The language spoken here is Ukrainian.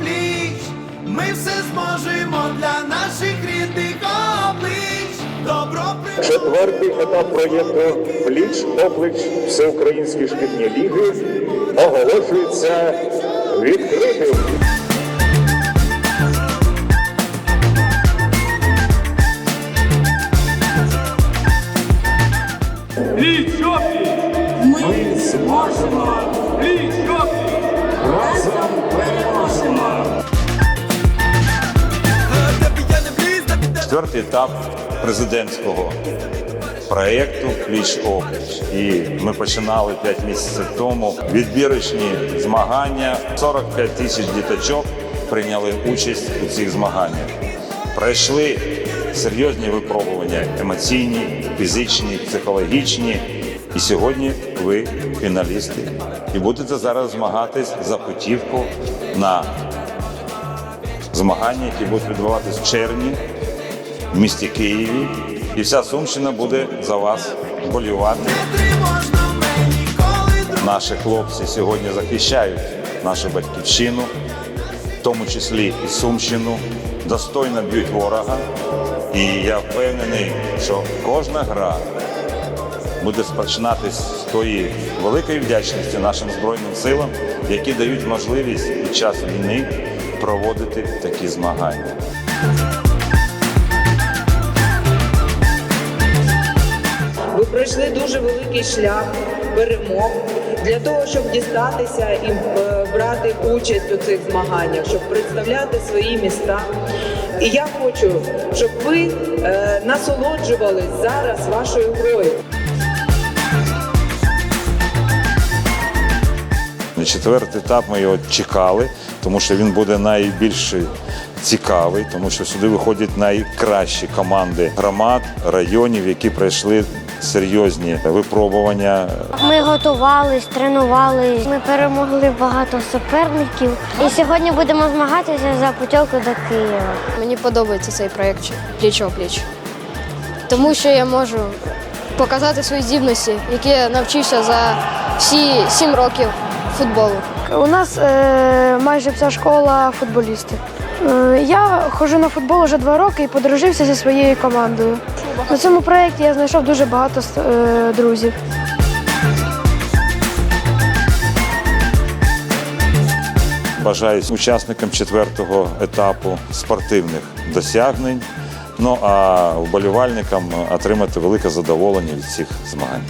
пліч, ми все зможемо для наших рідних облич. Добро Четвертий етап проєкту Пліч опліч всеукраїнські шкільні ліги оголошується відкритим. Ми зможемо пліч! Етап президентського проєкту Пліч опліч. І ми починали 5 місяців тому відбірочні змагання. 45 тисяч діточок прийняли участь у цих змаганнях. Пройшли серйозні випробування емоційні, фізичні, психологічні. І сьогодні ви фіналісти. І будете зараз змагатись за путівку на змагання, які будуть відбуватись в червні в місті Києві. І вся Сумщина буде за вас болювати. Наші хлопці сьогодні захищають нашу батьківщину, в тому числі і Сумщину, достойно б'ють ворога. І я впевнений, що кожна гра буде спочинатись з тої великої вдячності нашим Збройним силам, які дають можливість під час війни проводити такі змагання. Пройшли дуже великий шлях перемог для того, щоб дістатися і е, брати участь у цих змаганнях, щоб представляти свої міста. І я хочу, щоб ви е, насолоджувались зараз вашою грою. Четвертий етап ми його чекали, тому що він буде найбільш цікавий, тому що сюди виходять найкращі команди громад, районів, які пройшли серйозні випробування. Ми готувались, тренувались. Ми перемогли багато суперників. І сьогодні будемо змагатися за путівку до Києва. Мені подобається цей проєкт пліч-опліч. Тому що я можу показати свої здібності, які я навчився за всі сім років футболу. У нас е, майже вся школа футболісти. Е, я ходжу на футбол вже два роки і подружився зі своєю командою. На цьому проєкті я знайшов дуже багато е, друзів. Бажаю учасникам четвертого етапу спортивних досягнень. Ну а вболівальникам отримати велике задоволення від цих змагань.